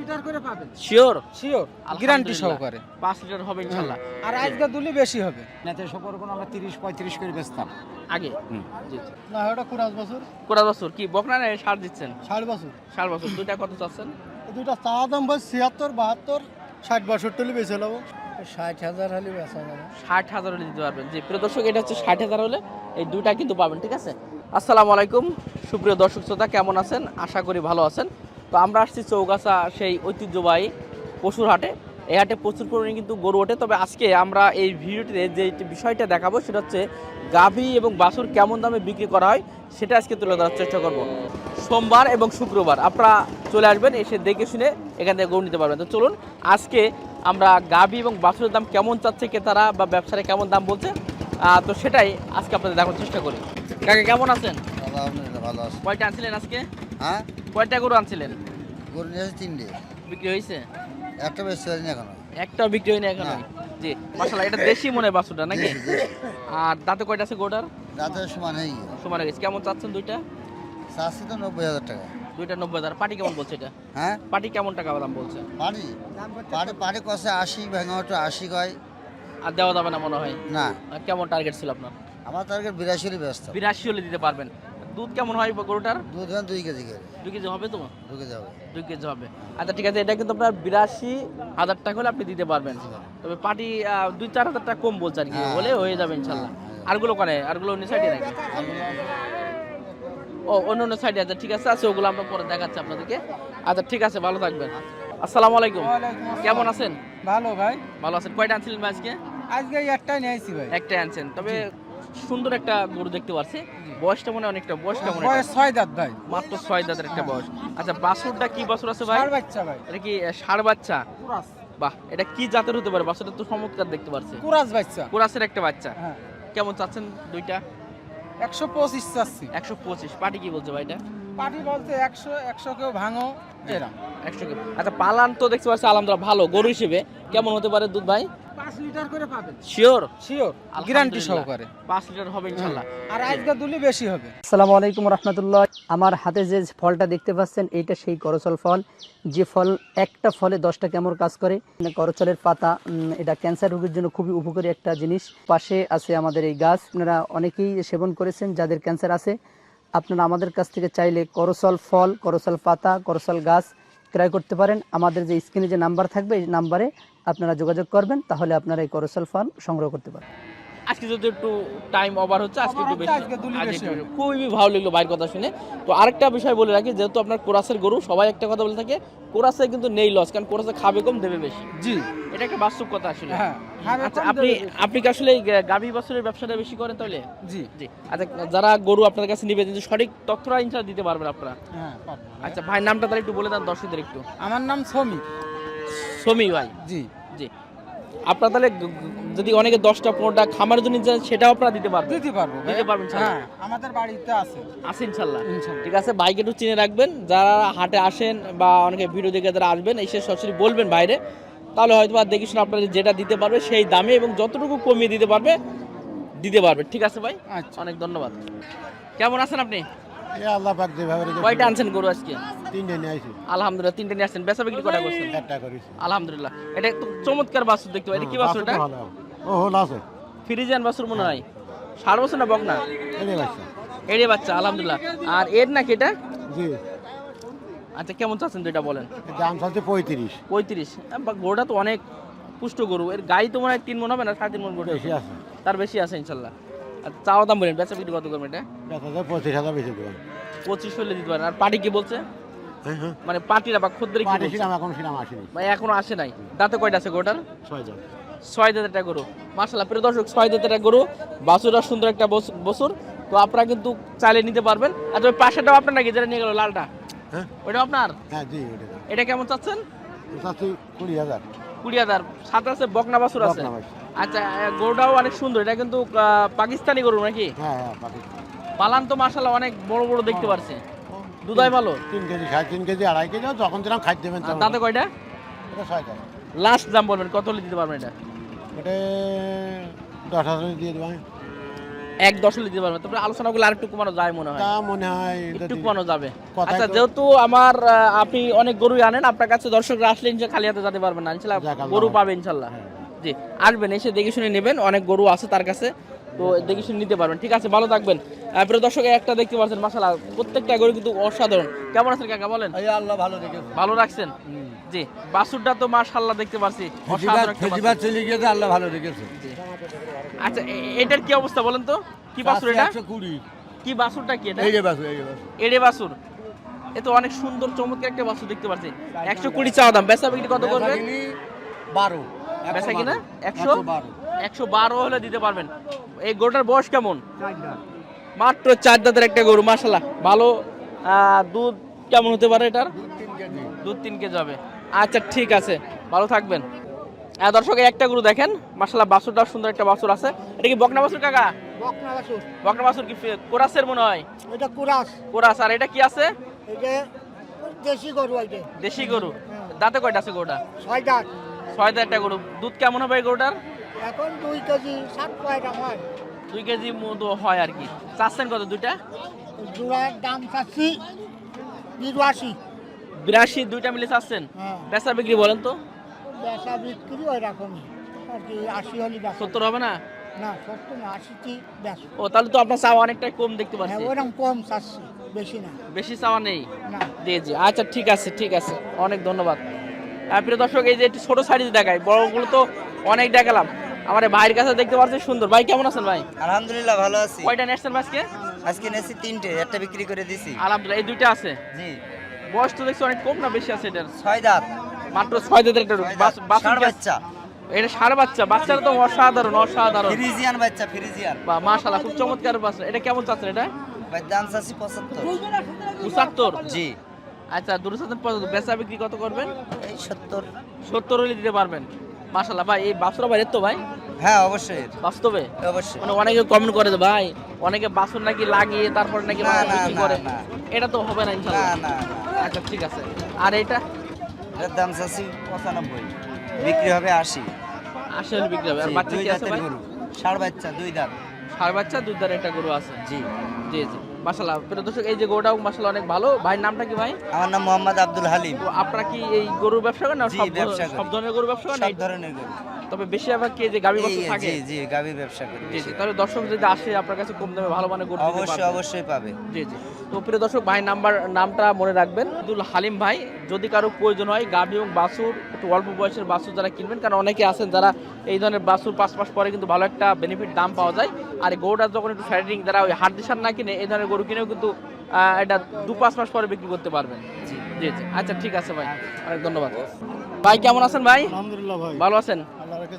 Litre করে পাবেন। Sure sure guarantee সহকারে। পাঁচ লিটার হবে ইনশাল্লাহ আর আজকে দুলি বেশি হবে। কোনো আমরা তিরিশ পঁয়ত্রিশ করে বেচতাম। আগে? জি না ওটা কুড়াশ বছর। কোটা বছর? কি বকনা না সার দিচ্ছেন? ষাট বছর। ষাট বছর। দুইটা কত চাচ্ছেন? দুটা চা দাম বাহাত্তর ষাট বছর তুলি বেছে নেব ষাট হাজার হলে বেচা যাবে। ষাট হাজার হলে দিতে পারবেন। জি প্রিয় দর্শক এটা হচ্ছে ষাট হাজার হলে এই দুইটা কিন্তু পাবেন ঠিক আছে? আসসালামু আলাইকুম। সুপ্রিয় দর্শক শ্রোতা কেমন আছেন? আশা করি ভালো আছেন। তো আমরা আসছি চৌগাছা সেই ঐতিহ্যবাহী পশুর হাটে। এই হাটে প্রচুর পরিমাণে কিন্তু গরু ওঠে। তবে আজকে আমরা এই ভিডিওটিতে যে বিষয়টা দেখাবো সেটা হচ্ছে গাভী এবং বাছুর কেমন দামে বিক্রি করা হয় সেটা আজকে তুলে ধরার চেষ্টা করব। সোমবার এবং শুক্রবার আপনারা চলে আসবেন এসে দেখে শুনে এখান থেকে গরু নিতে পারবেন। তো চলুন আজকে আমরা গাভী এবং বাছুরের দাম কেমন চাচ্ছে ক্রেতারা বা ব্যবসায়ীরা কেমন দাম বলছে তো সেটাই আজকে আপনাদের দেখার চেষ্টা করি। কাকে কেমন আছেন? ভালো কয়টা আনছিলেন আজকে? হ্যাঁ? কয়টা গরু আনছিলেন? গরু নিয়ে আসি তিনটে। বিক্রি হয়েছে? একটা বেশি হয়নি এখনও। একটাও বিক্রি হয়নি এখনও? জি মাসাল্লাহ এটা দেশি মনে হয় বাছুরটা নাকি? আর দাঁতে কয়টা আছে গোটার রাতের সমান হয়ে গিয়ে সমান গেছে। কেমন চাচ্ছেন দুইটা? চাচ্ছি তো নব্বই হাজার টাকা। দুইটা নব্বই হাজার। পাটি কেমন বলছে এটা? হ্যাঁ? পাটি কেমন টাকা দাম বলছে? পারি পারি পারি কষে আশি ভেঙাটা আশি কয়। আর দেওয়া যাবে না মনে হয়? না। কেমন টার্গেট ছিল আপনার? আমার টার্গেট বিরাশি ব্যস্ত। বিরাশি হলে দিতে পারবেন। দুধ কেমন হয় গরুটার? দুধ দেন দুই কেজি করে। দুই কেজি হবে তো দু কেজি হবে। দুই কেজি হবে। আচ্ছা ঠিক আছে এটা কিন্তু আপনার বিরাশি হাজার টাকা হলে আপনি দিতে পারবেন। তবে পাটি দুই চার হাজার টাকা কম বলছে আর কি হ্যাঁ। হলে হয়ে যাবে ইনশাল্লাহ। আরগুলো করে আরগুলো অন্য সাইডে নাকি? ও অন্য অন্য সাইডে আছে ঠিক আছে আছে ওগুলো আমরা পরে দেখাচ্ছি আপনাদেরকে। আচ্ছা ঠিক আছে ভালো থাকবেন। আসসালামু আলাইকুম। কেমন আছেন? ভালো ভাই। ভালো আছেন। কয়টা আনছিলেন ভাই আজকে? আজকে একটাই নিয়েছি ভাই। একটাই আনছেন। তবে সুন্দর একটা গরু দেখতে পাচ্ছি বয়সটা মনে অনেকটা বয়সটা কেমন বয়স ছয় দাঁত ভাই। মাত্র ছয় দাঁতের একটা বয়স। আচ্ছা বাছুরটা কি বাছুর আছে ভাই? বাচ্চা ভাই। এটা কি ষাঁড় বাচ্চা? বাহ এটা কি জাতের হতে পারে? বাচ্চাটা তো চমৎকার দেখতে পাচ্ছি কুরাস বাচ্চা। কোরাসের একটা বাচ্চা। হ্যাঁ। কেমন চাচ্ছেন দুইটা? একশো পঁচিশ চাচ্ছি। একশো পঁচিশ। পাটি কি বলছে ভাই এটা? পাটি বলতে একশো একশো কেউ ভাঙো এরম। একশো কেউ। আচ্ছা পালান তো দেখতে পাচ্ছি আলহামদুলিল্লাহ ভালো। গরু হিসেবে কেমন হতে পারে দুধ ভাই? পাঁচ লিটার করে পাবেন। শিওর শিওর গ্যারান্টি সহকারে। পাঁচ লিটার হবে ইনশাল্লাহ। আর আজকে দুলি বেশি হবে। আসসালামু আলাইকুম রহমতুল্লাহ। আমার হাতে যে ফলটা দেখতে পাচ্ছেন এইটা সেই করচল ফল। যে ফল একটা ফলে দশটা কেমন কাজ করে। করচলের পাতা এটা ক্যান্সার রোগের জন্য খুবই উপকারী একটা জিনিস। পাশে আছে আমাদের এই গাছ। আপনারা অনেকেই সেবন করেছেন যাদের ক্যান্সার আছে। আপনারা আমাদের কাছ থেকে চাইলে করচল ফল করচল পাতা করচল গাছ ক্রয় করতে পারেন। আমাদের যে স্ক্রিনে যে নাম্বার থাকবে এই নাম্বারে আপনারা যোগাযোগ করবেন তাহলে আপনারা এই করচল ফল সংগ্রহ করতে পারেন আজকে যদি একটু টাইম ওভার হচ্ছে আজকে একটু বেশি। খুবই ভালো লাগল ভাইয়ের কথা শুনে। তো আরেকটা বিষয় বলে রাখি যেহেতু আপনার কোরাসের গরু সবাই একটা কথা বলে থাকে কোরাসে কিন্তু নেই লস কারণ কোরাসে খাবে কম দেবে বেশি। জি। এটা একটা বাস্তব কথা আসলে। হ্যাঁ আচ্ছা আপনি আপনি কি আসলে গাভী বাছুরের ব্যবসাটা বেশি করেন তাহলে? জি। জি। আচ্ছা যারা গরু আপনার কাছে নিবে কিন্তু সঠিক তথ্যটা ইনশাল্লাহ দিতে পারবেন আপনারা। হ্যাঁ আচ্ছা ভাই নামটা তাহলে একটু বলে দেন দর্শকদের একটু। আমার নাম সমী সমী ভাই। জি। জি। আপনার তাহলে যদি অনেকে দশটা পনেরোটা খামারের জন্য চান, সেটাও আপনারা দিতে পারবেন? দিতে পারব দিতে পারবেন হ্যাঁ আমাদের বাড়িতে আছে। আছে ইনশাল্লাহ। ঠিক আছে বাইক একটু চিনে রাখবেন। যারা হাটে আসেন বা অনেকে ভিডিও দেখে যারা আসবেন এসে সরাসরি বলবেন বাইরে। তাহলে হয়তো বা দেখি শুনে আপনাদের যেটা দিতে পারবে সেই দামে এবং যতটুকু কমিয়ে দিতে পারবে দিতে পারবে। ঠিক আছে ভাই? আচ্ছা। অনেক ধন্যবাদ। কেমন আছেন আপনি? এ আল্লাহ পাক যেভাবে রেখেছে, কয়টা আনছেন গরু আজকে? তিনটে নিয়ে আসি আলহামদুলিল্লাহ তিনটে নিয়ে আসছেন। বেচা বিক্রি কটা করছেন? একটা করেছি। আলহামদুলিল্লাহ। এটা একটু চমৎকার বাছুর দেখতে পাই। এটা কি বাছুর এটা ও হল আছে। ফ্রিজিয়ান বাছুর মনে হয়। ষাট বছর না বক না? এনে বাচ্চা। এড়ে বাচ্চা আলহামদুলিল্লাহ। আর এর নাকি এটা? জি। আচ্ছা কেমন চাচ্ছেন দুইটা বলেন? এর দাম চাচ্ছে পঁয়ত্রিশ। পঁয়ত্রিশ। গরুটা তো অনেক পুষ্ট গরু। এর গাড়ি তো মনে হয় তিন মন হবে না? সাড়ে তিন মন গরু বেশি আছে। তার বেশি আছে ইনশাল্লাহ। চাওয়া দাম বলেন বেচা বিক্রি কত করবেন এটা? পঁচিশ হাজার বেশি দেবেন পঁচিশ হলে দিতে পারেন। আর পার্টি কি বলছে? হ্যাঁ হ্যাঁ। মানে পার্টিরা বা খদ্দের কি বলছে? এখন ছিলাম আসেনি। ভাই এখনও আসে নাই। দাঁতে কয়টা আছে গরুটার? ছয় জন ছয় দাঁতের একটা গরু। মার্শাল্লাহ প্রিয় দর্শক ছয় একটা গরু। বাছুরা সুন্দর একটা বছর। তো আপনারা কিন্তু চাইলে নিতে পারবেন। আর ওই পাশেটাও আপনার নাকি যেটা নিয়ে গেল লালটা? হ্যাঁ। ওইটা আপনার? হ্যাঁ জি এটা কেমন চাচ্ছেন? চাচ্ছি কুড়ি হাজার। কুড়ি হাজার। সাথে আছে বকনা বাছুর আছে। আচ্ছা গরুটাও অনেক সুন্দর। এটা কিন্তু পাকিস্তানি গরু নাকি? হ্যাঁ হ্যাঁ পালান তো মার্শাল্লাহ অনেক বড় বড় দেখতে পারছি। দুধাই ভালো? তিন কেজি সাড়ে তিন কেজি আড়াই কেজি যখন যেরকম খাদ্য দেবেন। দাঁতে কয়টা? লাস্ট দাম বলবেন কত হলে দিতে পারবেন এটা? এটা দশ হাজার দিয়ে দেবেন। এক দশ হলে দিতে পারবেন। তারপরে আলোচনাগুলো আর একটু কমানো যায় মনে হয়। তা মনে হয় একটু কমানো যাবে। আচ্ছা যেহেতু আমার আপনি অনেক গরু আনেন আপনার কাছে দর্শকরা আসলে ইনশাল্লাহ খালি হাতে যেতে পারবেন না। ইনশাল্লাহ গরু। পাবে ইনশাল্লাহ জি আসবেন এসে দেখে শুনে নেবেন অনেক গরু আছে তার কাছে তো দেখে শুনে নিতে পারবেন ঠিক আছে ভালো থাকবেন। প্রিয় দর্শক একটা দেখতে পাচ্ছেন মাসালা প্রত্যেকটা গরু কিন্তু অসাধারণ। কেমন আছেন কাকা বলেন? আল্লাহ ভালো ভালো রাখছেন? জি বাসুরটা তো মাশাল্লাহ দেখতে পাচ্ছি অসাধারণ চলে গিয়েছে আল্লাহ ভালো রেখেছে আচ্ছা এটার কি অবস্থা বলেন তো? কি বাসুর এটা? কুড়ি। কি বাসুরটা কি এটা? যে বাসু এই যে বাসু এড়ে বাসুর এ তো অনেক সুন্দর চমৎকার একটা বাসুর দেখতে পাচ্ছি। একশো কুড়ি চাওয়া দাম বেচা বিক্রি কত করবেন বারো। বেচা কিনা? একশো? একশো বারো। হলে দিতে পারবেন। এই গরুটার বয়স কেমন? মাত্র চার দাঁতের একটা গরু মাসাল্লাহ ভালো দুধ কেমন হতে পারে এটার? দুধ তিন কেজি। হবে। আচ্ছা ঠিক আছে। ভালো থাকবেন। হ্যাঁ দর্শক একটা গরু দেখেন। মাসাল্লাহ বাছুরটা সুন্দর একটা বাছুর আছে। এটা কি বকনা বাছুর কাকা? বকনা বাসু বকনা বাছুর কি কোরাসের মনে হয়? এটা কুরাস। কোরাস। আর এটা কি আছে? এটা দেশি গরু এটা দেশি গরু। দাঁতে কয়টা আছে গরুটা? ছয় দাঁত। ছয় একটা গরু। দুধ কেমন হবে এই গরুটার? এখন দুই কেজি সাত পয়সা হয়। দুই কেজি মতো হয় আর কি। চাচ্ছেন কত দুইটা? জোড়ার দাম চাচ্ছি বিরাশি। বিরাশি দুইটা মিলে চাচ্ছেন? হ্যাঁ। বেচা বিক্রি বলেন তো। বেচা বিক্রি ওই রকমই আর কি আশি হলে সত্তর হবে না? না সত্তর না আশিটি ও তাহলে তো আপনার চাওয়া অনেকটাই কম দেখতে হ্যাঁ পাচ্ছি। ওরকম কম চাচ্ছি বেশি না। বেশি চাওয়া নেই? না। জি জি আচ্ছা ঠিক আছে ঠিক আছে। অনেক ধন্যবাদ। প্রিয় দর্শক এই যে একটু ছোট সাইজ দেখাই বড়গুলো তো অনেক দেখালাম। আমার ভাইয়ের কাছে দেখতে পাচ্ছি সুন্দর। ভাই কেমন আছেন ভাই? আলহামদুলিল্লাহ ভালো আছি। কয়টা নেসছেন আজকে? আজকে নেছি তিনটে একটা বিক্রি করে দিছি। আলহামদুলিল্লাহ এই দুইটা আছে? জি। বয়স তো দেখছি অনেক কম না বেশি আছে এটার? ছয় দাঁত। মাত্র ছয় দাঁতের একটা বাচ্চা। এটা সাড়ে বাচ্চা। বাচ্চারা তো অসাধারণ অসাধারণ। ফ্রিজিয়ান বাচ্চা ফ্রিজিয়ান। বা মাশাআল্লাহ খুব চমৎকার বাচ্চা। এটা কেমন চাচ্ছেন এটা? ভাই দাম চাচ্ছি পঁচাত্তর। পঁচাত্তর? জি। আচ্ছা দূর সাথে বেচা বিক্রি কত করবেন? এই সত্তর। সত্তর হলে দিতে পারবেন। মাশাআল্লাহ ভাই এই বাছুরা বাইরের তো ভাই? হ্যাঁ অবশ্যই। বাস্তবে? অবশ্যই। মানে অনেকে কমেন্ট করে ভাই অনেকে বাছুর নাকি লাগিয়ে তারপরে নাকি না, না, বিক্রি করে। এটা তো হবে না না ইনশাআল্লাহ না। আচ্ছা ঠিক আছে। আর এটা এর দাম চাচ্ছি পঁচানব্বই। বিক্রি হবে আশি। আশি বিক্রি হবে। আর বাচ্চা কি আছে ভাই? গরু। বাচ্চা দুই দাঁত। ষাড় বাচ্চা দুধ দাঁড়ের একটা গরু আছে। জি। জি জি। মাসাল্লাহ প্রিয় দর্শক এই যে গরুটাও মাসাল্লাহ অনেক ভালো। ভাইয়ের নামটা কি ভাই? আমার নাম মোহাম্মদ আব্দুল হালিম। তো আপনারা কি এই গরুর ব্যবসা করেন না? সব ধরনের- গরুর ব্যবসা করেন? সব ধরনের গরু। তবে বেশিরভাগ কি যে গাভী এই, বাছুর থাকে? জি জি গাভীর ব্যবসা করি জি জি তাহলে দর্শক যদি আসে আপনার কাছে কম দামে ভালো মানে গরু অবশ্যই অবশ্যই পাবে। জি জি। তো প্রিয় দর্শক ভাই নাম্বার নামটা মনে রাখবেন। আব্দুল হালিম ভাই যদি কারও প্রয়োজন হয় গাভী এবং বাছুর একটু অল্প বয়সের বাছুর যারা কিনবেন কারণ অনেকে আছেন যারা এই ধরনের বাছুর পাঁচ মাস পরে কিন্তু ভালো একটা বেনিফিট দাম পাওয়া যায়। আর এই গরুটা যখন একটু ফ্যাটিং যারা ওই হাট দিশার না কিনে এই ধরনের গরু কিনেও কিন্তু এটা দু পাঁচ মাস পরে বিক্রি করতে পারবেন। জি। জি জি। আচ্ছা ঠিক আছে ভাই। অনেক ধন্যবাদ। ভাই কেমন আছেন ভাই? আলহামদুলিল্লাহ ভাই। ভালো আছেন?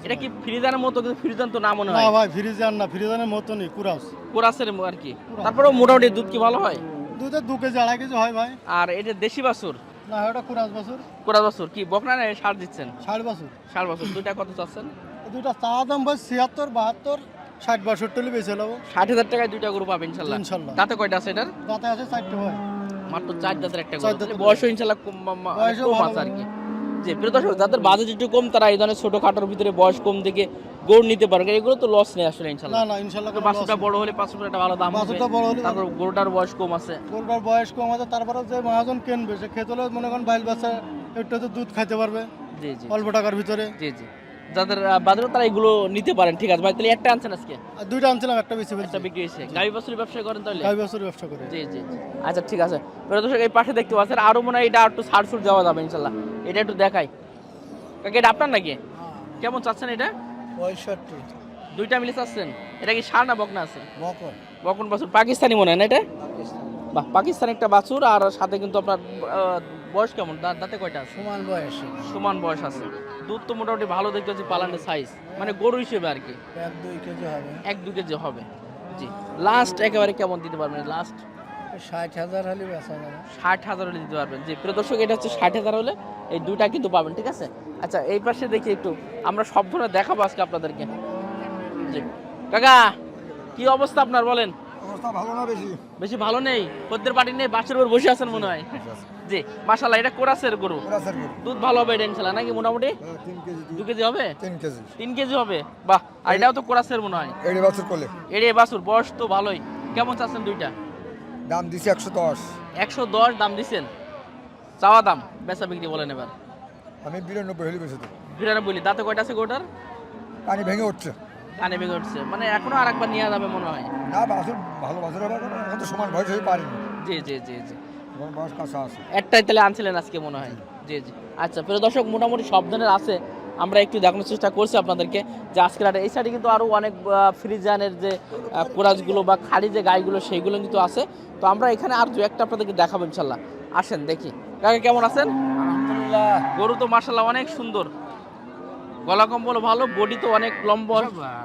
এটা কি ফ্রিজানের মতো কিন্তু ফ্রিজান তো না মনে হয়। না ভাই ফ্রিজার না ফ্রিজানের মতনই কুরাস। কোরাসের আর কি। তারপরেও মোটামুটি দুধ কি ভালো হয়? দুধে দু কেজি আড়াই কেজি হয় ভাই। আর এটা দেশি বাছুর? না ওটা কুরাস বাছুর। কোরাস বাছুর। কি বকনা না সার দিচ্ছেন? ষাট বাছুর। ষাট বছর। দুইটা কত চাচ্ছেন? দুইটা চা দাম ভাই ছিয়াত্তর বাহাত্তর ষাট বাষট্টি হলে বেঁচে নেব। ষাট হাজার টাকায় দুইটা গরু পাবেন ইনশাল্লাহ। ইনশাল্লাহ। তাতে কয়টা আছে এটার? তাতে আছে চারটে ভাই। মাত্র চার দাঁতের একটা গরু। বয়স ইনশাল্লাহ কম মা- মা- কম আছে আর কি। যে প্রিয় দর্শক যাদের বাজেট একটু কম তারা এই ধরনের ছোটখাটোর ভিতরে বয়স কম থেকে গরু নিতে পারবে। এগুলো তো লস নেই আসলে ইনশাল্লাহ। না ইনশাল্লাহ তো বাছুরটা বড় হলে পাঁচশো একটা ভালো দাম হবে। বড় হলে তারপর গরুটার বয়স কম আছে। গরুটার বয়স কম আছে তারপরে যে মহাজন কেনবে সে খেতে হলে মনে করেন বাইল বাচ্চা একটু দুধ খাইতে পারবে জি জি। অল্প টাকার ভিতরে। জি জি। যাদের বাজারে তারা এগুলো নিতে পারেন ঠিক আছে? ভাই তাহলে একটা আনছেন আজকে? দুইটা আনছিলাম একটা বেশি একটা বিক্রি হয়েছে। গাড়ি বাছুরি ব্যবসা করেন তাহলে? গাই বছর ব্যবসা করে। জি জি। আচ্ছা ঠিক আছে। দর্শক এই পাশে দেখতে পাচ্ছেন আরও মনে হয় এটা একটু ছুট দেওয়া যাবে ইনশাল্লাহ এটা একটু দেখাই। কাকে এটা আপনার নাকি? কেমন চাচ্ছেন এটা? পঁয়ষট্টি। দুইটা মিলে চাচ্ছেন? এটা কি সার না বকনা আছে? বকন। বকন বাছুর। পাকিস্তানি মনে হয় না এটা? বাহ পাকিস্তানি একটা বাছুর আর সাথে কিন্তু আপনার বয়স কেমন? দাঁতে কয়টা আছে? সমান বয়স। সমান বয়স আছে। দুধ তো মোটামুটি ভালো দেখতে হচ্ছে পালানের সাইজ মানে গরু হিসেবে আর কি। এক দুই কেজি হবে। এক দু কেজি হবে। জি। লাস্ট একেবারে কেমন দিতে পারবেন? লাস্ট ষাট হাজার হলে বেচা যাবে। ষাট হাজার হলে দিতে পারবেন। যে প্রিয় দর্শক এটা হচ্ছে ষাট হাজার হলে এই দুইটা কিন্তু পাবেন ঠিক আছে? আচ্ছা এই পাশে দেখি একটু। আমরা সব ধরনের দেখাবো আজকে আপনাদেরকে। জি। কাকা কি অবস্থা আপনার বলেন? অবস্থা ভালো না বেশি? বেশি ভালো নেই খদ্দের পার্টি নেই বাসের উপর বসে আছেন মনে হয়। জি এটা কোরাসের গরু। দুধ ভালো হবে এটা ইনশাল্লাহ নাকি মোটামুটি? তিন কেজি দু কেজি হবে? তিন কেজি। তিন কেজি হবে? বাহ আর এটাও তো কোরাসের মনে হয়। এড়ি বছর করলে। এড়ে বাসুর বয়স তো ভালোই। কেমন চাচ্ছেন দুইটা? দাম দিছি একশো দশ। একশো দশ দাম দিচ্ছেন চাওয়া দাম বেচা বিক্রি বলেন এবার। আমি বিরানব্বই হলে বেশি দেবো। বিরানব্বই বলি দাঁতে কয়টা আছে গোটার পানি ভেঙে উঠছে। কানে বেগে উঠছে। মানে এখনও আর একবার নিয়ে যাবে মনে হয়। না বাছুর ভালো বাছুর হবে এখন তো সমান বয়স হয়ে পারিনি। জি জি জি জি। বয়স কাছে আছে। একটাই তাহলে আনছিলেন আজকে মনে হয়। জি জি। আচ্ছা প্রিয় দর্শক মোটামুটি সব ধরনের আছে। আমরা একটু দেখানোর চেষ্টা করছি আপনাদেরকে যে আজকের হাটে এই সাইডে কিন্তু আরও অনেক আহ, ফ্রিজানের যে কোরাজগুলো বা খাড়ি যে গাইগুলো সেইগুলো কিন্তু আছে। তো আমরা এখানে আর দু একটা আপনাদেরকে দেখাবো ইনশাল্লাহ। আসেন দেখি। কাকা কেমন আছেন? আলহামদুলিল্লাহ। গরু তো মার্শাল্লাহ অনেক সুন্দর। গলা কম্বল ভালো বডি তো অনেক লম্বা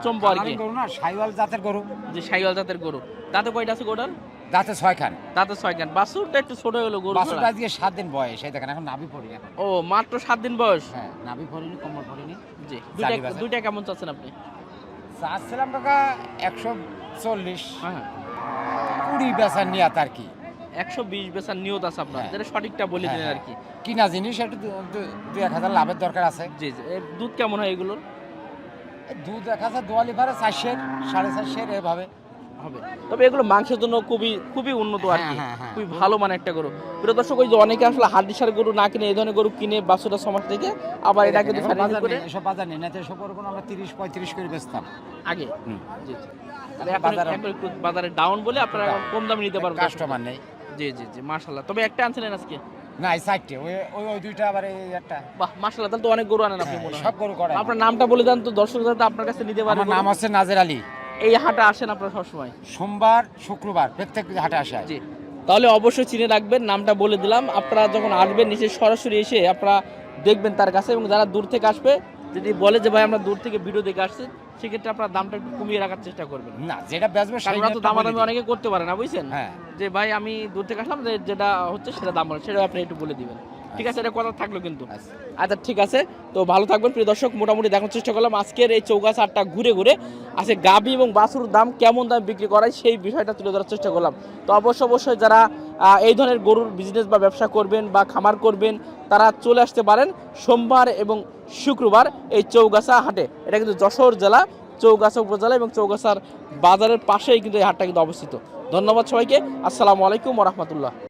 চম্পা আর কি। গরু না সাইওয়াল জাতের গরু। যে সাইওয়াল জাতের গরু। দাঁতে কয়টা আছে গোটার দাঁতে ছয় খান দাঁতে ছয় গান বাছুরটা একটু ছোট হলো গরু ছাড়া। আজকে সাত দিন বয়স এই দেখেন এখন নাভি পড়ি এখন। ও মাত্র সাত দিন বয়স? হ্যাঁ নাভি পড়িনি কোমর পড়িনি জি দুইটা দুইটা কেমন চাচ্ছেন আপনি? চাচ্ছিলাম টাকা একশো চল্লিশ। হ্যাঁ। কুড়ি বেচার নিয়াত আর কি। একশো বিশ বেচার নিয়ত আছে আপনার। হ্যাঁ। যেটা সঠিকটা বলে দিলেন আর কি। কিনা জিনিস একটু দু- দু- দুই এক হাজার লাভের দরকার আছে। জি জি। এর দুধ কেমন হয় এগুলোর? দুধ এক হাজার দোয়ালি ভাড়া চারশের সাড়ে চারশের এভাবে। হবে। তবে এগুলো মাংসের জন্য খুবই খুবই উন্নত আর কি। হ্যাঁ, হ্যাঁ, হ্যাঁ। খুবই ভালো মানে একটা গরু। প্রিয় দর্শক ওই যে অনেকে আসলে হাড্ডিসার গরু না কিনে এই ধরনের গরু কিনে বাসুটা সমাজ থেকে আবার এটা কিন্তু বাজার করে এসব বাজার নেই। না তো এসব গরু আমরা তিরিশ পঁয়ত্রিশ করে বেচতাম। আগে? জি বাজারে- একটু বাজারে ডাউন বলে আপনারা কম দামে নিতে পারবেন। কাস্টমার নেই। জি জি জি মাশাল্লাহ তবে একটা আনছিলেন আজকে? না এই সাইডটে ওই ওই ওই দুইটা আবার এই একটা। বাহ মাশাল্লাহ তাহলে তো অনেক গরু আনেন আপনি হ্যাঁ, মনে হয়। সব গরু করে আপনার নামটা বলে দেন তো দর্শক যাতে আপনার কাছে নিতে পারে আমার নাম নাজের আলী। এই হাটে আসেন আপনারা সবসময়? সোমবার শুক্রবার প্রত্যেক হাটে আসে। জি। তাহলে অবশ্যই চিনে রাখবেন নামটা বলে দিলাম। আপনারা যখন আসবেন নিচে সরাসরি এসে আপনারা দেখবেন তার কাছে এবং যারা দূর থেকে আসবে যদি বলে যে ভাই আমরা দূর থেকে ভিডিও দেখে আসছি সেক্ষেত্রে আপনারা দামটা একটু কমিয়ে রাখার চেষ্টা করবেন। না যেটা বেচবো ওরা তো দামাদামি অনেকে করতে পারে না বুঝছেন? হ্যাঁ। যে ভাই আমি দূর থেকে আসলাম যে যেটা হচ্ছে সেটা দাম বলে সেটা আপনি একটু বলে দিবেন। ঠিক আছে এটা কথা থাকল কিন্তু। আচ্ছা। আচ্ছা ঠিক আছে। তো ভালো থাকবেন প্রিয় দর্শক মোটামুটি দেখার চেষ্টা করলাম। আজকের এই চৌগাছ আটটা ঘুরে ঘুরে আজকে গাবি এবং বাছুর দাম কেমন দাম বিক্রি করায় সেই বিষয়টা তুলে ধরার চেষ্টা করলাম। তো অবশ্য অবশ্যই যারা আহ, এই ধরনের গরুর বিজনেস বা ব্যবসা করবেন বা খামার করবেন তারা চলে আসতে পারেন সোমবার এবং শুক্রবার এই চৌগাছা হাটে। এটা কিন্তু যশোর জেলা, চৌগাছা উপজেলা এবং চৌগাছার বাজারের পাশেই কিন্তু এই হাটটা কিন্তু অবস্থিত। ধন্যবাদ সবাইকে। আসসালামু আলাইকুম রহমতুল্লাহ।